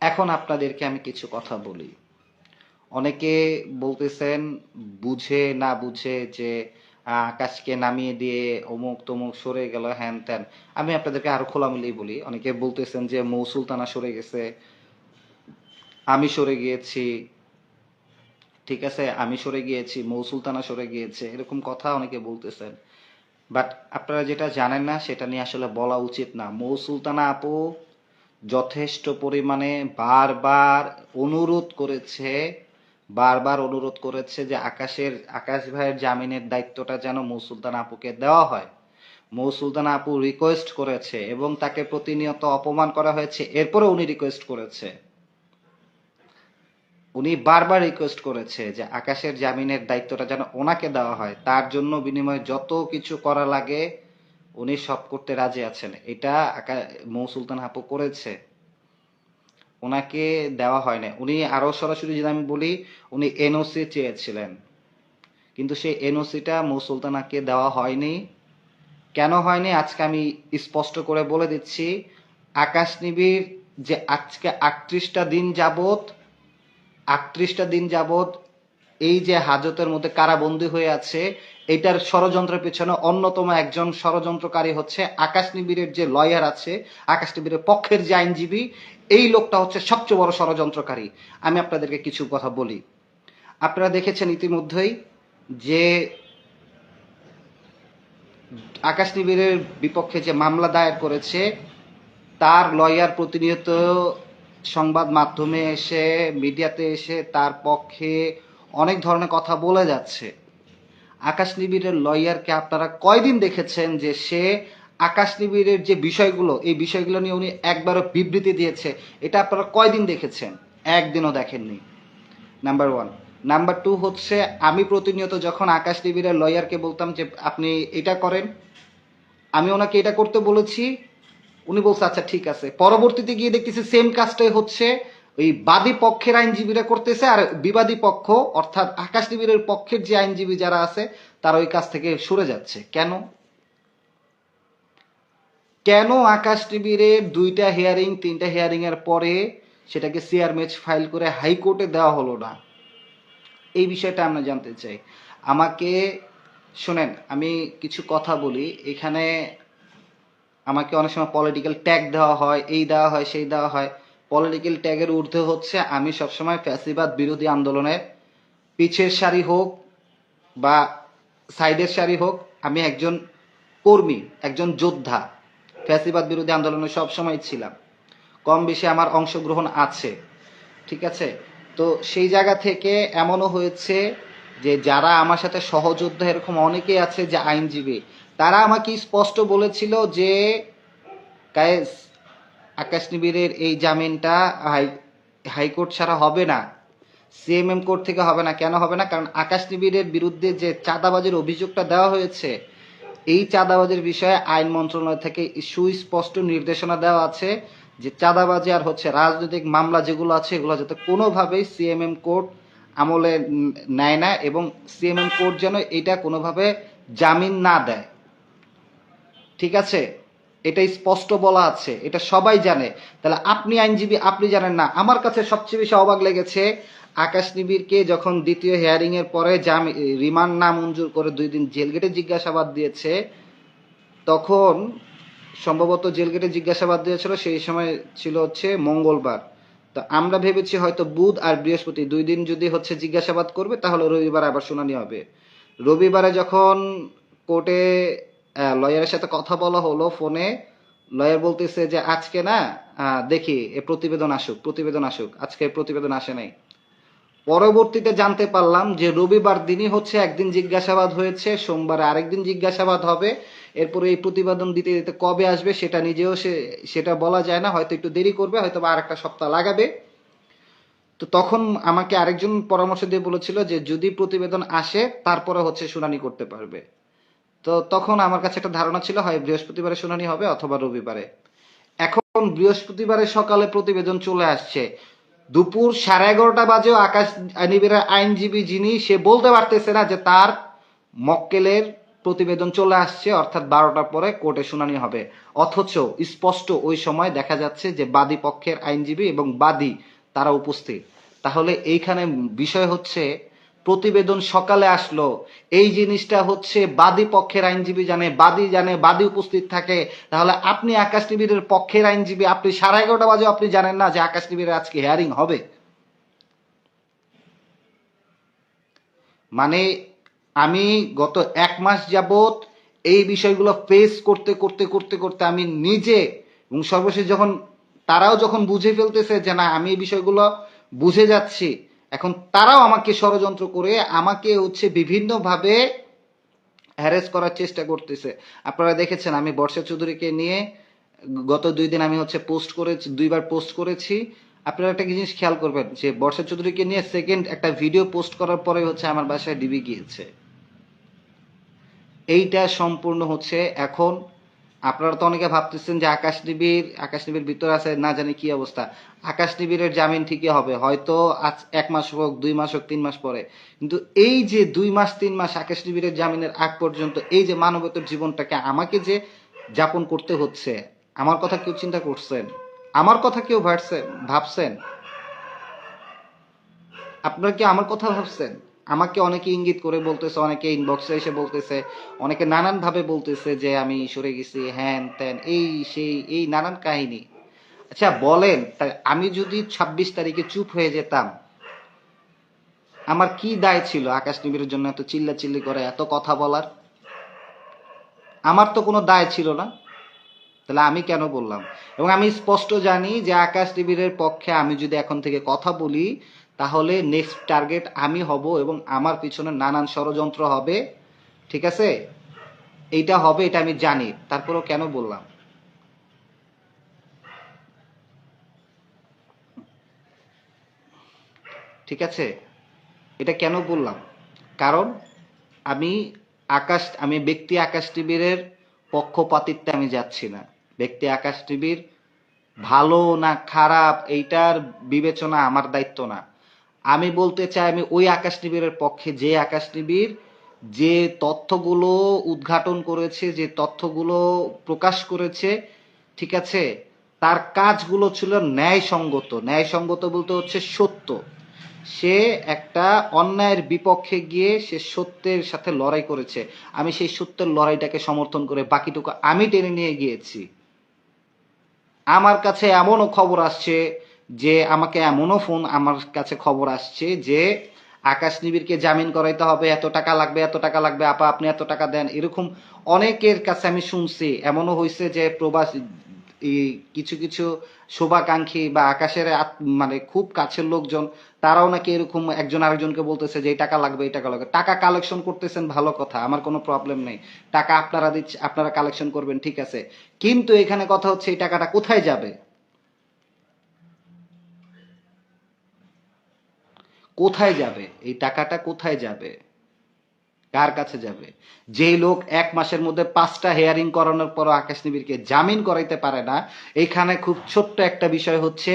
এখন আপনাদেরকে আমি কিছু কথা বলি। অনেকে বলতেছেন, বুঝে না বুঝে যে আকাশকে নামিয়ে দিয়ে অমুক তমুক সরে গেল, হ্যান ত্যান। আমি আপনাদেরকে আরও খোলামেলি বলি, অনেকে বলতেছেন যে মৌ সুলতানা সরে গেছে, আমি সরে গিয়েছি, ঠিক আছে, আমি সরে গিয়েছি মৌ সুলতানা সরে গিয়েছে, এরকম কথা অনেকে বলতেছেন। বাট আপনারা যেটা জানেন না, সেটা নিয়ে আসলে বলা উচিত না। মৌ সুলতানা আপু যথেষ্ট পরিমাণে বারবার অনুরোধ করেছে, বারবার অনুরোধ করেছে যে আকাশের, আকাশ ভাইয়ের জামিনের দায়িত্বটা যেন মৌ সুলতানা আপুকে দেওয়া হয়। মৌ সুলতানা আপু রিকোয়েস্ট করেছে এবং তাকে প্রতিনিয়ত অপমান করা হয়েছে। এরপরে উনি রিকোয়েস্ট করেছে। উনি বারবার রিকোয়েস্ট করেছে যে আকাশের জামিনের দায়িত্বটা যেন ওনাকে দেওয়া হয়। তার জন্য বিনিময়ে যত কিছু করা লাগে উনি সব করতে রাজি আছেন। এটা মৌ সুলতান আপু করেছে। ওনাকে দেওয়া হয় না উনি আরও সরাসরি যদি আমি বলি, উনি এনওসি চেয়েছিলেন। কিন্তু সেই এনওসিটা মৌ সুলতানাকে দেওয়া হয়নি। কেন হয়নি? আজকে আমি স্পষ্ট করে বলে দিচ্ছি। আকাশ নিবিড় যে আজকে আটত্রিশটা দিন যাবত আটত্রিশটা দিন যাবত এই যে হাজতের মধ্যে কারাবন্দী হয়ে আছে এটার ষড়যন্ত্রের পিছনে অন্যতম একজন ষড়যন্ত্রকারী হচ্ছে আকাশ নিবিড়ের যে লয়ার আছে, আকাশ নিবিড়ের পক্ষের যে আইনজীবী, এই লোকটা হচ্ছে সবচেয়ে বড় ষড়যন্ত্রকারী। আমি আপনাদেরকে কিছু কথা বলি। আপনারা দেখেছেন ইতিমধ্যেই যে আকাশ নিবিড়ের বিপক্ষে যে মামলা দায়ের করেছে, তার লয়ার প্রতিনিয়ত সংবাদ মাধ্যমে এসে, মিডিয়াতে এসে তার পক্ষে অনেক ধরনের কথা বলে যাচ্ছে। আকাশ নিবিড়ের লয়ারকে আপনারা কয়দিন দেখেছেন যে সে আকাশ নিবিড়ের যে বিষয়গুলো, এই বিষয়গুলো নিয়ে উনি একবারও বিবৃতি দিয়েছে, এটা আপনারা কয়দিন দেখেছেন? একদিনও দেখেননি। নাম্বার ওয়ান নাম্বার টু হচ্ছে, আমি প্রতিনিয়ত যখন আকাশ নিবিড়ের লয়ারকে বলতাম যে আপনি এটা করেন, আমি ওনাকে এটা করতে বলেছি, উনি বলছে আচ্ছা ঠিক আছে। পরবর্তীতে গিয়ে দেখতেছি সেম কাজটাই হচ্ছে ওই বাদী পক্ষের আইনজীবীরা করতেছে আর বিবাদী পক্ষ, অর্থাৎ আকাশ নিবিড়ের পক্ষের যে আইনজীবী যারা আছে, তারা ওই কাজ থেকে সরে যাচ্ছে। কেন? কেন আকাশ টিভির দুইটা হিয়ারিং তিনটা হিয়ারিং এর পরে সেটাকে সিআর ম্যাচ ফাইল করে হাইকোর্টে দেওয়া হলো না? এই বিষয়টা আমরা জানতে চাই। আমাকে, শোনেন, আমি কিছু কথা বলি। এখানে আমাকে অনেক সময় পলিটিক্যাল ট্যাগ দেওয়া হয়, এই দেওয়া হয়, সেই দেওয়া হয়। পলিটিক্যাল ট্যাগের ঊর্ধ্বে হচ্ছে, আমি সবসময় ফ্যাসিবাদ বিরোধী আন্দোলনের পিছের সারি হোক বা সাইডের সারি হোক, আমি একজন কর্মী, একজন যোদ্ধা। ফ্যাসিবাদ বিরোধী আন্দোলনে সবসময় ছিলাম। কম বেশি আমার অংশগ্রহণ আছে। ঠিক আছে? তো সেই জায়গা থেকে এমনও হয়েছে যে, যারা আমার সাথে সহযোদ্ধা, এরকম অনেকেই আছে যে আইনজীবী, তারা আমাকে স্পষ্ট বলেছিল যে কায়েস আকাশ নিবিড়ের এই জামিনটা হাই, হাইকোর্ট ছাড়া হবে না। সিএমএম কোর্ট থেকে হবে না। কেন হবে না? কারণ আকাশ নিবিড়ের বিরুদ্ধে যে চাঁদাবাজির অভিযোগটা দেওয়া হয়েছে, এই চাঁদাবাজির বিষয়ে আইন মন্ত্রণালয় থেকে সুস্পষ্ট নির্দেশনা দেওয়া আছে যে চাঁদাবাজি আর হচ্ছে রাজনৈতিক মামলা যেগুলো আছে, এগুলো যাতে কোনোভাবেই সিএমএম কোর্ট আমলে নেয় না এবং সিএমএম কোর্ট যেন এটা কোনোভাবে জামিন না দেয়। ঠিক আছে? এটা স্পষ্ট বলা আছে, এটা সবাই জানে। তাহলে আপনি আইনজীবী, আপনি জানেন না। আমার কাছে সবচেয়ে বেশি অবাক লেগেছে আকাশ নিবিড়কে যখন দ্বিতীয় হিয়ারিং এর পরে জামি রিমান্ড না মঞ্জুর করে দুই দিন জেল গেটে জিজ্ঞাসাবাদ দিয়েছে, তখন সম্ভবত জেল গেটে জিজ্ঞাসাবাদ দিয়েছিল, সেই সময় ছিল হচ্ছে মঙ্গলবার। তো আমরা ভেবেছি হয়তো বুধ আর বৃহস্পতি দুই দিন যদি হচ্ছে জিজ্ঞাসাবাদ করবে, তাহলে রবিবার আবার শুনানি হবে। রবিবারে যখন কোর্টে লয়ারের সাথে কথা বলা হলো ফোনে। লয়ার বলতেছে যে, আজকে না দেখি, এ প্রতিবেদন আসুক প্রতিবেদন আসুক, আজকে প্রতিবেদন আসে নাই। পরবর্তীতে জানতে পারলাম যে, রবিবার দিনই হচ্ছে একদিন জিজ্ঞাসাবাদ হয়েছে, সোমবারে আরেকদিন জিজ্ঞাসাবাদ হবে। এরপরে এই প্রতিবেদন দিতে দিতে কবে আসবে সেটা নিজেও সে, সেটা বলা যায় না, হয়তো একটু দেরি করবে, হয়তো বা আরেকটা সপ্তাহ লাগাবে। তো তখন আমাকে আরেকজন পরামর্শ দিয়ে বলেছিল যে, যদি প্রতিবেদন আসে, তারপরে হচ্ছে শুনানি করতে পারবে। তো তখন আমার কাছে একটা ধারণা ছিল, হয় বৃহস্পতিবারে শুনানি হবে অথবা রবিবারে। এখন বৃহস্পতিবারে সকালে প্রতিবেদন চলে আসছে। দুপুর সাড়ে এগারোটা বাজেও আকাশ নিবিড়ের আইনজীবী যিনি, সে বলতে পারতেছে না যে তার মক্কেলের প্রতিবেদন চলে আসছে, অর্থাৎ বারোটার পরে কোর্টে শুনানি হবে। অথচ স্পষ্ট ওই সময় দেখা যাচ্ছে যে বাদী পক্ষের আইনজীবী এবং বাদী তারা উপস্থিত। তাহলে এইখানে বিষয় হচ্ছে প্রতিবেদন সকালে আসলো। এই জিনিসটা হচ্ছে বাদী পক্ষের আইনজীবী জানে, বাদী জানে, বাদী উপস্থিত থাকে। তাহলে আপনি আকাশ টিভির পক্ষের আইনজীবী, আপনি সাড়ে এগারোটা বাজে আপনি জানেন না যে আকাশ টিভির আজকে হেয়ারিং হবে? মানে আমি গত এক মাস যাবত এই বিষয়গুলো ফেস করতে করতে করতে করতে আমি নিজে এবং সর্বশেষ যখন তারাও যখন বুঝে ফেলতেছে যে না, আমি এই বিষয়গুলো বুঝে যাচ্ছি এখন তারাও আমাকে ষড়যন্ত্র করে আমাকে হচ্ছে বিভিন্নভাবে হ্যারেস করার চেষ্টা করতেছে। আপনারা দেখেছেন, আমি বর্ষা চৌধুরীকে নিয়ে গত দুই দিন আমি হচ্ছে পোস্ট করেছি, দুইবার পোস্ট করেছি। আপনারা একটা জিনিস খেয়াল করবেন, যে বর্ষা চৌধুরীকে নিয়ে সেকেন্ড একটা ভিডিও পোস্ট করার পরে হচ্ছে আমার বাসায় ডিবি গিয়েছে। এইটা সম্পূর্ণ হচ্ছে এখন আপনারা তো অনেকে ভাবতেছেন যে আকাশ নিবির আকাশ নিবির ভিতরে আছে, না জানি কি অবস্থা। আকাশ নিবিরের জামিন ঠিকই হবে, হয়তো আজ এক মাস হোক, দুই মাস হোক, তিন মাস পরে। কিন্তু এই যে দুই মাস, তিন মাস আকাশ নিবিরের জামিনের আগ পর্যন্ত এই যে মানবতর জীবনটাকে আমাকে যে যাপন করতে হচ্ছে, আমার কথা কেউ চিন্তা করছেন? আমার কথা কেউ ভাবছেন? ভাবছেন? আপনারা কি আমার কথা ভাবছেন? আমাকে অনেকে ইঙ্গিত করে বলতেছে, অনেকে ইনবক্সে এসে বলতেছে, অনেকে নানান ভাবে বলতেছে যে আমি সরে গেছি, হ্যান ত্যান, এই সেই, এই নানান কাহিনী। আচ্ছা বলেন আমি যদি ছাব্বিশ তারিখে চুপ হয়ে যেতাম, আমার কি দায় ছিল আকাশ নিবিড়ের জন্য এত চিল্লা চিল্লি করে, এত কথা বলার? আমার তো কোনো দায় ছিল না। তাহলে আমি কেন বললাম? এবং আমি স্পষ্ট জানি যে আকাশ টিভির পক্ষে আমি যদি এখন থেকে কথা বলি তাহলে নেক্সট টার্গেট আমি হব এবং আমার পিছনে নানান ষড়যন্ত্র হবে। ঠিক আছে? এইটা হবে, এটা আমি জানি। তারপরেও কেন বললাম? ঠিক আছে? এটা কেন বললাম? কারণ আমি আকাশ, আমি ব্যক্তি আকাশ টিভির পক্ষপাতিত্বে আমি যাচ্ছি না। ব্যক্তি আকাশ টিভির ভালো না খারাপ, এইটার বিবেচনা আমার দায়িত্ব না। আমি বলতে চাই, আমি ওই আকাশ নিবিড়ের পক্ষে, যে আকাশ নিবিড় যে তথ্যগুলো উদ্ঘাটন করেছে, যে তথ্যগুলো প্রকাশ করেছে, ঠিক আছে, তার কাজগুলো ছিল ন্যায়সঙ্গত। ন্যায়সঙ্গত বলতে হচ্ছে সত্য। সে একটা অন্যায়ের বিপক্ষে গিয়ে সে সত্যের সাথে লড়াই করেছে। আমি সেই সত্যের লড়াইটাকে সমর্থন করে বাকিটুকু আমি টেনে নিয়ে গিয়েছি। আমার কাছে এমনও খবর আসছে যে আমাকে এমনও ফোন আমার কাছে খবর আসছে যে আকাশ নিবিড়কে জামিন করাইতে হবে, এত টাকা লাগবে, এত টাকা লাগবে, আপা আপনি এত টাকা দেন, এরকম অনেকের কাছে আমি শুনছি। এমনও হয়েছে যে প্রবাস কিছু কিছু শোভাকাঙ্ক্ষী বা আকাশের মানে খুব কাছের লোকজন, তারাও নাকি এরকম একজন আরেকজনকে বলতেছে যে, এই টাকা লাগবে, এই টাকা লাগবে। টাকা কালেকশন করতেছেন, ভালো কথা, আমার কোনো প্রবলেম নেই। টাকা আপনারা দিচ্ছে আপনারা কালেকশন করবেন, ঠিক আছে। কিন্তু এখানে কথা হচ্ছে, এই টাকাটা কোথায় যাবে? কোথায় যাবে? এই টাকাটা কোথায় যাবে? কার কাছে যাবে? যে লোক এক মাসের মধ্যে পাঁচটা হেয়ারিং করানোর পর আকাশ নিবিড়কে জামিন করাইতে পারে না, এইখানে খুব ছোট্ট একটা বিষয় হচ্ছে